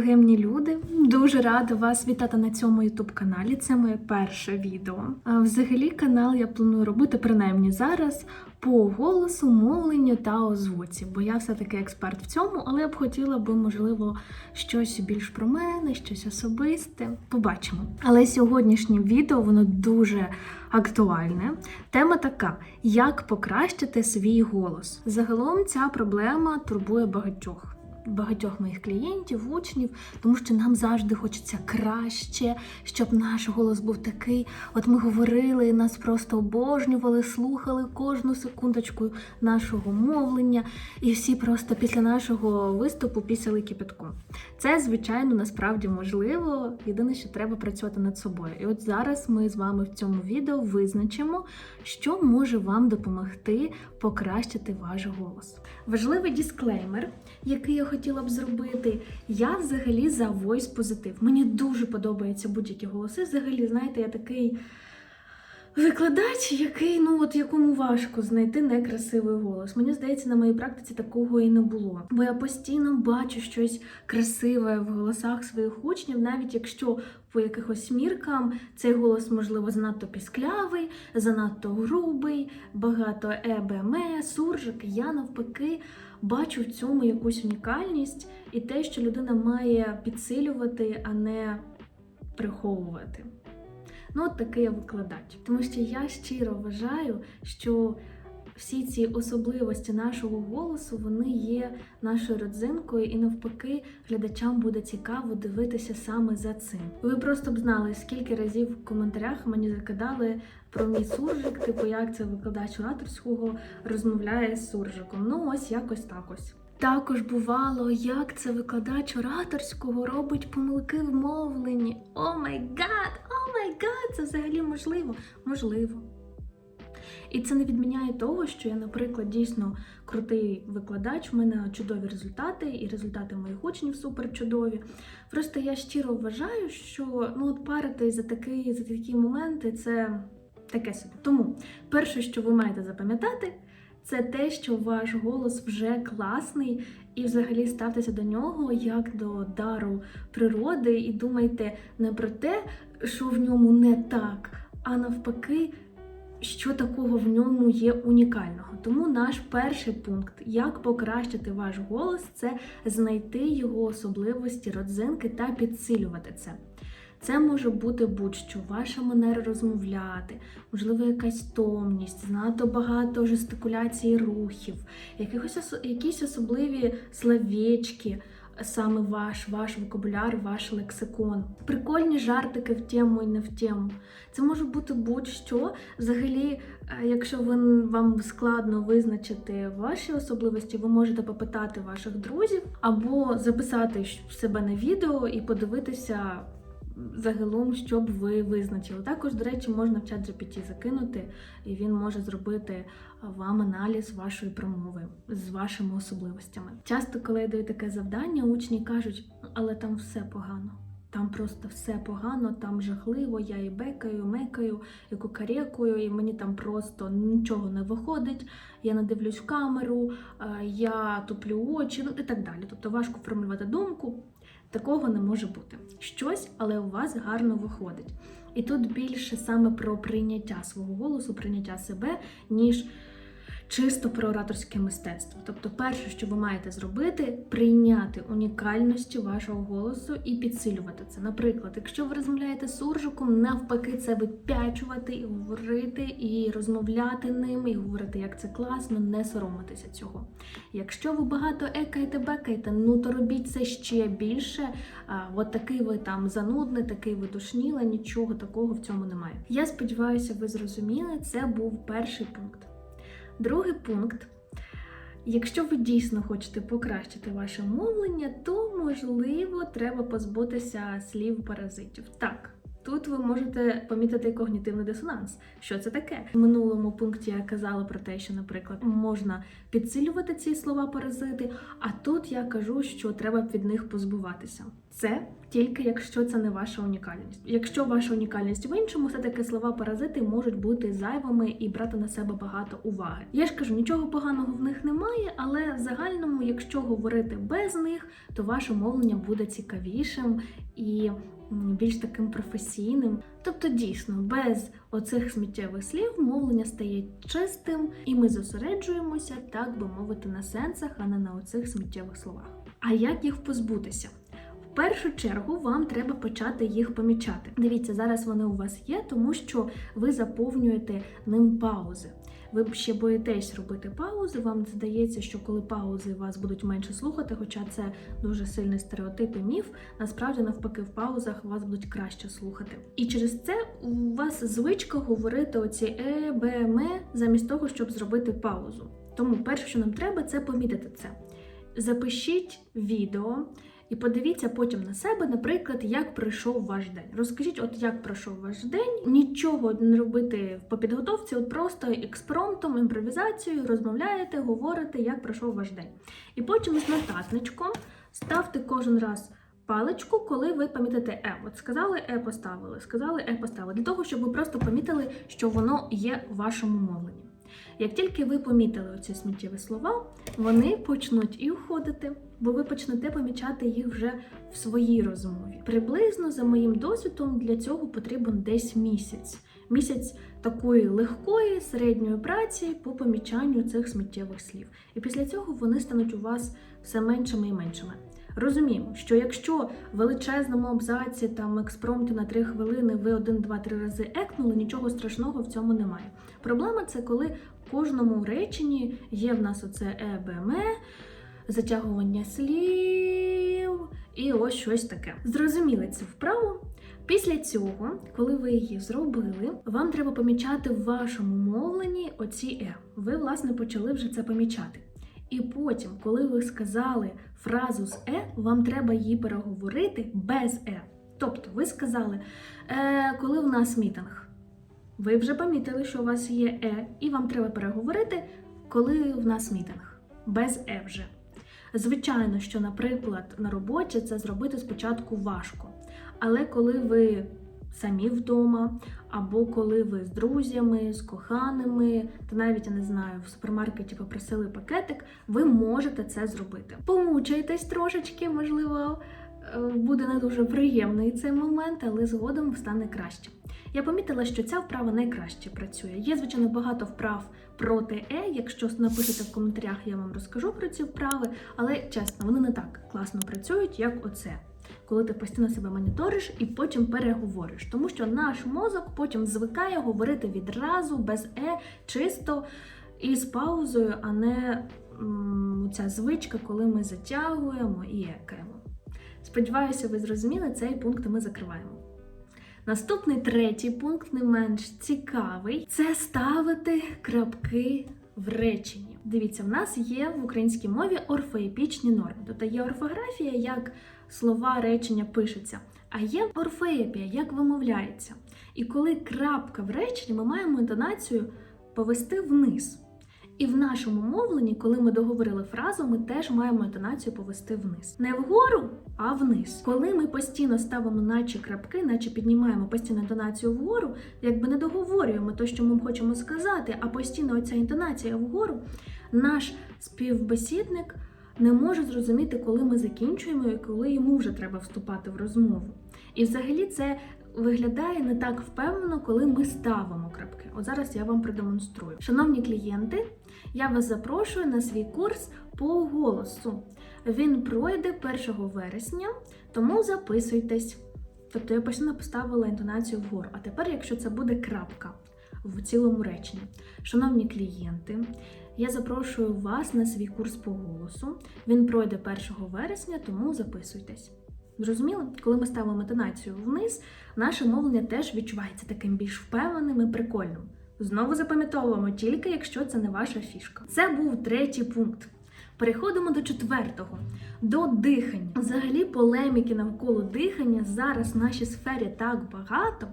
богемні люди. Дуже рада вас вітати на цьому youtube каналі. Це моє перше відео. А взагалі, канал я планую робити принаймні зараз по голосу, мовленню та озвуці, бо я все-таки експерт в цьому, але я б хотіла би, можливо, щось більш про мене, щось особисте. Побачимо. Але сьогоднішнє відео воно дуже актуальне. Тема така: як покращити свій голос. Загалом ця проблема турбує багатьох. Багатьох моїх клієнтів, учнів, тому що нам завжди хочеться краще, щоб наш голос був такий. От ми говорили, нас просто обожнювали, слухали кожну секундочку нашого мовлення, і всі просто після нашого виступу пісяли кипятком. Це, звичайно, насправді можливо. Єдине, що треба працювати над собою. І от зараз ми з вами в цьому відео визначимо, що може вам допомогти покращити ваш голос. Важливий дисклеймер, який я хотіла б зробити. Я взагалі за voice позитив. Мені дуже подобаються будь-які голоси. Взагалі, знаєте, я такий. Викладач, який, ну от якому важко знайти некрасивий голос. Мені здається, на моїй практиці такого і не було. Бо я постійно бачу щось красиве в голосах своїх учнів, навіть якщо по якихось міркам цей голос, можливо, занадто пісклявий, занадто грубий, багато ЕБМ, суржик. Я навпаки бачу в цьому якусь унікальність і те, що людина має підсилювати, а не приховувати. Ну, от такий я викладач. Тому що я щиро вважаю, що всі ці особливості нашого голосу вони є нашою родзинкою, і навпаки, глядачам буде цікаво дивитися саме за цим. Ви просто б знали, скільки разів в коментарях мені закидали про мій суржик, типу, як це викладач ораторського розмовляє з суржиком. Ну, ось якось так ось. Також бувало, як це викладач ораторського робить помилки в мовленні. О май гад, май гад, це взагалі можливо? Можливо. І це не відміняє того, що я, наприклад, дійсно крутий викладач, в мене чудові результати, і результати моїх учнів супер чудові. Просто я щиро вважаю, що ну от парити за такі, за такі моменти це таке собі. Тому перше, що ви маєте запам'ятати, це те, що ваш голос вже класний, і взагалі ставтеся до нього як до дару природи, і думайте не про те, що в ньому не так, а навпаки, що такого в ньому є унікального. Тому наш перший пункт, як покращити ваш голос, це знайти його особливості, родзинки та підсилювати це. Це може бути будь-що, ваша манера розмовляти, можливо, якась томність, занадто багато жестикуляції рухів, якихось ос- якісь особливі словечки, саме ваш, ваш вокабуляр, ваш лексикон. Прикольні жартики в тему і не в тему. Це може бути будь-що. Взагалі, е, якщо ви, вам складно визначити ваші особливості, ви можете попитати ваших друзів або записати себе на відео і подивитися загалом, що б ви визначили. Також, до речі, можна в чат GPT закинути, і він може зробити вам аналіз вашої промови з вашими особливостями. Часто, коли я даю таке завдання, учні кажуть, але там все погано. Там просто все погано, там жахливо, я і бекаю, мекаю, і кукарекую, і мені там просто нічого не виходить. Я не дивлюсь в камеру, е, я туплю очі, ну і так далі. Тобто важко формулювати думку. Такого не може бути. Щось, але у вас гарно виходить. І тут більше саме про прийняття свого голосу, прийняття себе, ніж чисто про ораторське мистецтво. Тобто, перше, що ви маєте зробити, прийняти унікальності вашого голосу і підсилювати це. Наприклад, якщо ви розмовляєте суржиком, навпаки, це вип'ячувати і говорити, і розмовляти ним, і говорити, як це класно, не соромитися цього. Якщо ви багато екаєте, бекаєте, ну то робіть це ще більше. А, от такий ви там занудний, такий ви душніла, нічого такого в цьому немає. Я сподіваюся, ви зрозуміли, це був перший пункт. Другий пункт. Якщо ви дійсно хочете покращити ваше мовлення, то можливо треба позбутися слів паразитів. Так, Тут ви можете помітити когнітивний дисонанс. Що це таке? В минулому пункті я казала про те, що, наприклад, можна підсилювати ці слова паразити, а тут я кажу, що треба від них позбуватися. Це тільки якщо це не ваша унікальність. Якщо ваша унікальність в іншому, все таки слова паразити можуть бути зайвими і брати на себе багато уваги. Я ж кажу, нічого поганого в них немає, але в загальному, якщо говорити без них, то ваше мовлення буде цікавішим і більш таким професійним. Тобто, дійсно, без оцих сміттєвих слів мовлення стає чистим, і ми зосереджуємося, так би мовити, на сенсах, а не на оцих сміттєвих словах. А як їх позбутися? Першу чергу вам треба почати їх помічати. Дивіться, зараз вони у вас є, тому що ви заповнюєте ним паузи. Ви ще боїтесь робити паузи. Вам здається, що коли паузи вас будуть менше слухати, хоча це дуже сильний стереотип і міф. Насправді, навпаки, в паузах вас будуть краще слухати. І через це у вас звичка говорити оці е, б, ме, замість того, щоб зробити паузу. Тому перше, що нам треба, це помітити це. Запишіть відео і подивіться потім на себе, наприклад, як пройшов ваш день. Розкажіть, от як пройшов ваш день, нічого не робити по підготовці, от просто експромтом, імпровізацією розмовляєте, говорите, як пройшов ваш день. І потім з нотатничком ставте кожен раз. Паличку, коли ви помітите е. От сказали е поставили, сказали е поставили, для того, щоб ви просто помітили, що воно є в вашому мовленні. Як тільки ви помітили оці сміттєві слова, вони почнуть і уходити, бо ви почнете помічати їх вже в своїй розмові. Приблизно за моїм досвідом для цього потрібен десь місяць. Місяць такої легкої середньої праці по помічанню цих сміттєвих слів. І після цього вони стануть у вас все меншими і меншими. Розуміємо, що якщо в величезному абзаці там експромті на 3 хвилини ви один, два, три рази екнули, нічого страшного в цьому немає. Проблема це коли в кожному реченні є в нас оце е, затягування слів і ось щось таке. Зрозуміли цю вправу? Після цього, коли ви її зробили, вам треба помічати в вашому мовленні оці е. Ви, власне, почали вже це помічати. І потім, коли ви сказали фразу з е, вам треба її переговорити без е. Тобто, ви сказали, е, коли в нас мітинг. Ви вже помітили, що у вас є е, і вам треба переговорити, коли в нас мітинг. Без е вже. Звичайно, що, наприклад, на роботі це зробити спочатку важко. Але коли ви самі вдома, або коли ви з друзями, з коханими, та навіть я не знаю, в супермаркеті попросили пакетик, ви можете це зробити. Помучайтесь трошечки, можливо, е, буде не дуже приємний цей момент, але згодом стане краще. Я помітила, що ця вправа найкраще працює. Є, звичайно, багато вправ проти е. Якщо напишете в коментарях, я вам розкажу про ці вправи, але чесно, вони не так класно працюють, як оце. Коли ти постійно себе моніториш і потім переговориш, тому що наш мозок потім звикає говорити відразу без е, чисто і з паузою, а не м, ця звичка, коли ми затягуємо і екаємо. Сподіваюся, ви зрозуміли цей пункт. Ми закриваємо. Наступний третій пункт, не менш цікавий, це ставити крапки в реченні. Дивіться, в нас є в українській мові орфоепічні норми, тобто є орфографія, як слова речення пишуться, а є орфоепія, як вимовляється. І коли крапка в реченні, ми маємо інтонацію повести вниз. І в нашому мовленні, коли ми договорили фразу, ми теж маємо інтонацію повести вниз. Не вгору, а вниз. Коли ми постійно ставимо наче крапки, наче піднімаємо постійно інтонацію вгору, якби не договорюємо те, що ми хочемо сказати, а постійно оця інтонація вгору, наш співбесідник не може зрозуміти, коли ми закінчуємо і коли йому вже треба вступати в розмову. І взагалі це виглядає не так впевнено, коли ми ставимо крапки. От зараз я вам продемонструю. Шановні клієнти, я вас запрошую на свій курс по голосу. Він пройде 1 вересня, тому записуйтесь. Тобто я постійно поставила інтонацію вгору. А тепер, якщо це буде крапка в цілому реченні. Шановні клієнти, я запрошую вас на свій курс по голосу. Він пройде 1 вересня, тому записуйтесь. Зрозуміло, коли ми ставимо інтонацію вниз, наше мовлення теж відчувається таким більш впевненим і прикольним. Знову запам'ятовуємо тільки, якщо це не ваша фішка. Це був третій пункт. Переходимо до четвертого, до дихання. Взагалі, полеміки навколо дихання зараз в нашій сфері так багато.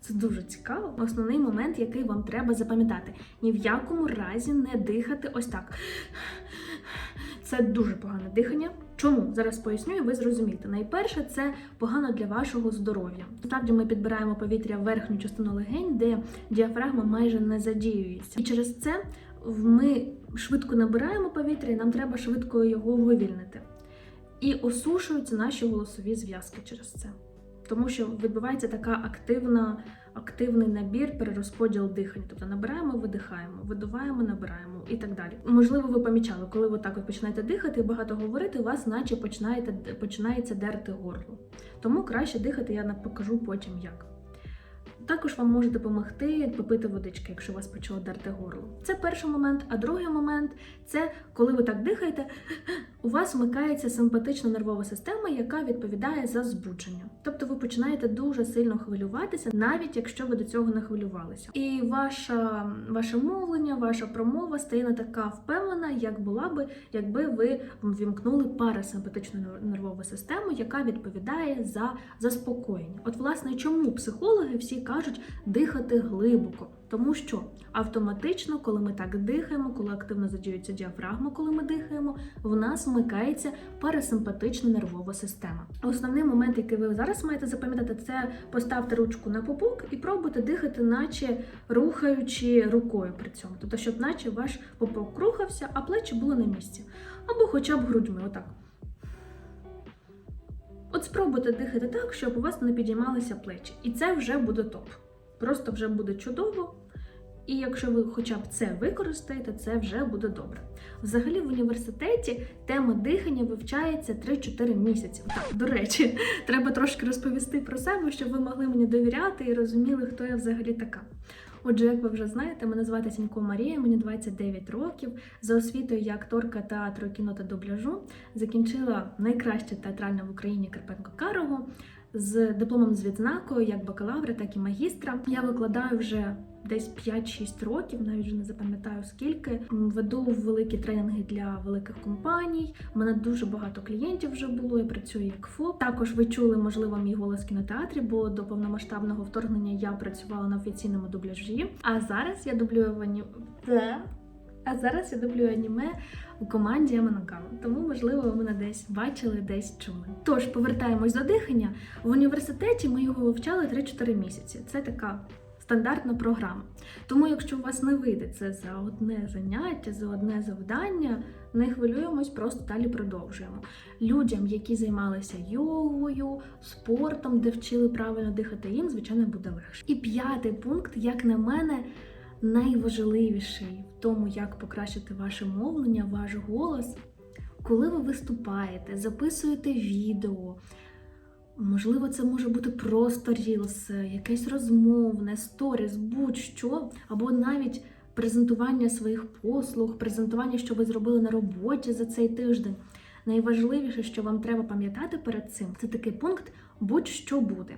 Це дуже цікаво. Основний момент, який вам треба запам'ятати: ні в якому разі не дихати ось так. Це дуже погане дихання. Чому? Зараз поясню, і ви зрозумієте. Найперше, це погано для вашого здоров'я. Насправді ми підбираємо повітря в верхню частину легень, де діафрагма майже не задіюється. І через це ми швидко набираємо повітря, і нам треба швидко його вивільнити. І осушуються наші голосові зв'язки через це. Тому що відбувається така активна, активний набір, перерозподіл дихання. Тобто набираємо, видихаємо, видуваємо, набираємо і так далі. Можливо, ви помічали, коли ви так от починаєте дихати і багато говорити, у вас наче починаєте, починається дерти горло. Тому краще дихати, я покажу потім як. Також вам може допомогти попити водички, якщо вас почало дерти горло. Це перший момент. А другий момент це коли ви так дихаєте, у вас вмикається симпатична нервова система, яка відповідає за збудження. Тобто ви починаєте дуже сильно хвилюватися, навіть якщо ви до цього не хвилювалися. І ваша, ваше мовлення, ваша промова стає не така впевнена, як була би, якби ви ввімкнули парасимпатичну нервову систему, яка відповідає за заспокоєння. От, власне, чому психологи всі кажуть дихати глибоко? Тому що автоматично, коли ми так дихаємо, коли активно задіюється діафрагма, коли ми дихаємо, в нас вмикається парасимпатична нервова система. Основний момент, який ви зараз маєте запам'ятати, це поставте ручку на попук і пробуйте дихати, наче рухаючи рукою при цьому. Тобто, щоб наче ваш попук рухався, а плечі були на місці. Або хоча б грудьми, отак. От спробуйте дихати так, щоб у вас не підіймалися плечі. І це вже буде топ. Просто вже буде чудово. І якщо ви хоча б це використаєте, це вже буде добре. Взагалі в університеті тема дихання вивчається 3-4 місяці. Так, до речі, треба трошки розповісти про себе, щоб ви могли мені довіряти і розуміли, хто я взагалі така. Отже, як ви вже знаєте, мене звати Сінько Марія, мені 29 років. За освітою я акторка театру, кіно та дубляжу. Закінчила найкраще театральне в Україні Карпенко Карову з дипломом з відзнакою як бакалавра, так і магістра. Я викладаю вже десь 5-6 років, навіть вже не запам'ятаю скільки. Веду великі тренінги для великих компаній. У мене дуже багато клієнтів вже було. Я працюю як ФОП. Також ви чули, можливо, мій голос в кінотеатрі, бо до повномасштабного вторгнення я працювала на офіційному дубляжі. А зараз я дублюю в. А зараз я дублюю аніме у команді Яманокава. Тому, можливо, ви мене десь бачили, десь чули. Тож повертаємось до дихання. В університеті ми його вивчали 3-4 місяці. Це така стандартна програма. Тому, якщо у вас не вийде це за одне заняття, за одне завдання, не хвилюємось, просто далі продовжуємо. Людям, які займалися йогою, спортом, де вчили правильно дихати, їм, звичайно, буде легше. І п'ятий пункт, як на мене, найважливіший в тому, як покращити ваше мовлення, ваш голос. Коли ви виступаєте, записуєте відео, можливо, це може бути просто рілс, якесь розмовне, сторіс, будь-що, або навіть презентування своїх послуг, презентування, що ви зробили на роботі за цей тиждень. Найважливіше, що вам треба пам'ятати перед цим, це такий пункт будь-що буде.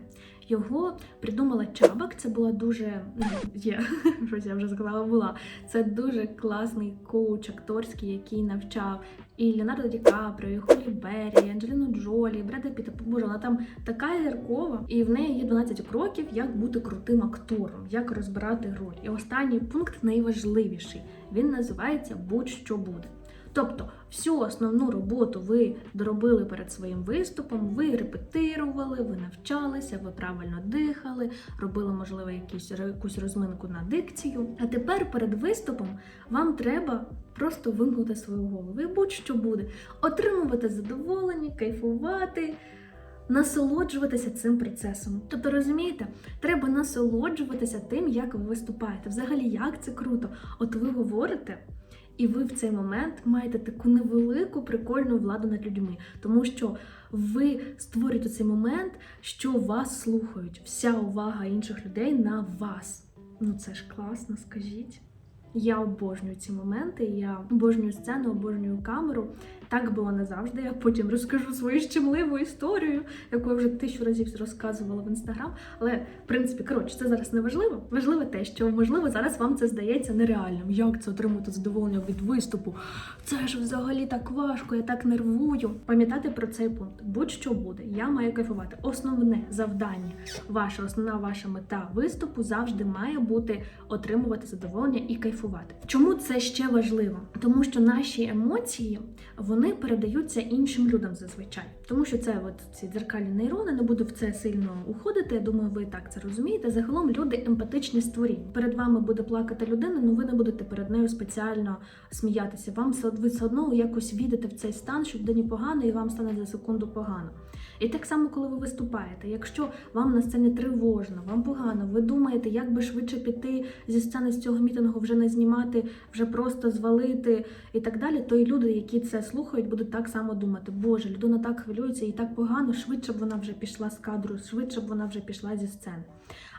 Його придумала Чабак. Це була дуже ну, є, щось я вже сказала, була. Це дуже класний коуч акторський, який навчав і Леонардо Ді Капріо, і Холі Беррі, і Анджеліну Джолі, Бреда Піта. Боже, вона там така зіркова, і в неї є 12 кроків, як бути крутим актором, як розбирати роль. І останній пункт найважливіший. Він називається Будь-що буде. Тобто всю основну роботу ви доробили перед своїм виступом, ви репетирували, ви навчалися, ви правильно дихали, робили, можливо, якісь, якусь розминку на дикцію. А тепер перед виступом вам треба просто вимкнути свою голову. І будь-що буде. Отримувати задоволення, кайфувати. Насолоджуватися цим процесом. Тобто, розумієте, треба насолоджуватися тим, як ви виступаєте. Взагалі, як це круто. От ви говорите, і ви в цей момент маєте таку невелику прикольну владу над людьми, тому що ви створюєте цей момент, що вас слухають. Вся увага інших людей на вас. Ну це ж класно, скажіть. Я обожнюю ці моменти, я обожнюю сцену, обожнюю камеру. Так було не завжди. Я потім розкажу свою щемливу історію, яку я вже тисячу разів розказувала в інстаграм. Але в принципі, коротше, це зараз не важливо. Важливо те, що можливо зараз вам це здається нереальним. Як це отримати задоволення від виступу? Це ж взагалі так важко, я так нервую. Пам'ятати про цей пункт. Будь-що буде, я маю кайфувати. Основне завдання, ваша основна ваша мета виступу завжди має бути отримувати задоволення і кайфувати. Чому це ще важливо? Тому що наші емоції вони передаються іншим людям зазвичай. Тому що це от ці дзеркальні нейрони, не буду в це сильно уходити. Я думаю, ви так це розумієте. Загалом люди емпатичні створіння. Перед вами буде плакати людина, ну ви не будете перед нею спеціально сміятися. Вам ви все одно якось війдете в цей стан, що людині погано, і вам стане за секунду погано. І так само, коли ви виступаєте, якщо вам на сцені тривожно, вам погано, ви думаєте, як би швидше піти зі сцени з цього мітингу, вже не знімати, вже просто звалити і так далі, то і люди, які це слухають, будуть так само думати: Боже, людина так хвилюється і так погано, швидше б вона вже пішла з кадру, швидше б вона вже пішла зі сцени.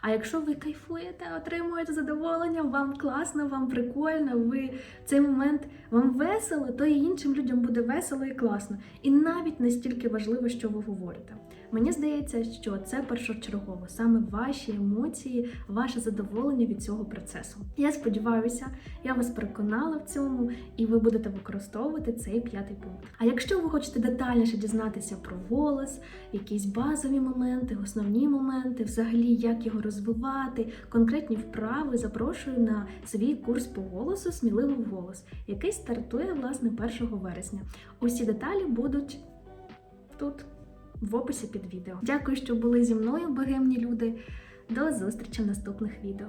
А якщо ви кайфуєте, отримуєте задоволення, вам класно, вам прикольно, ви цей момент вам весело, то і іншим людям буде весело і класно. І навіть не стільки важливо, що ви говорите. Мені здається, що це першочергово, саме ваші емоції, ваше задоволення від цього процесу. Я сподіваюся, я вас переконала в цьому, і ви будете використовувати цей п'ятий пункт. А якщо ви хочете детальніше дізнатися про голос, якісь базові моменти, основні моменти, взагалі як його розвивати, конкретні вправи, запрошую на свій курс по голосу Сміливо в голос, який стартує власне 1 вересня. Усі деталі будуть тут в описі під відео. Дякую, що були зі мною, богемні люди. До зустрічі в наступних відео.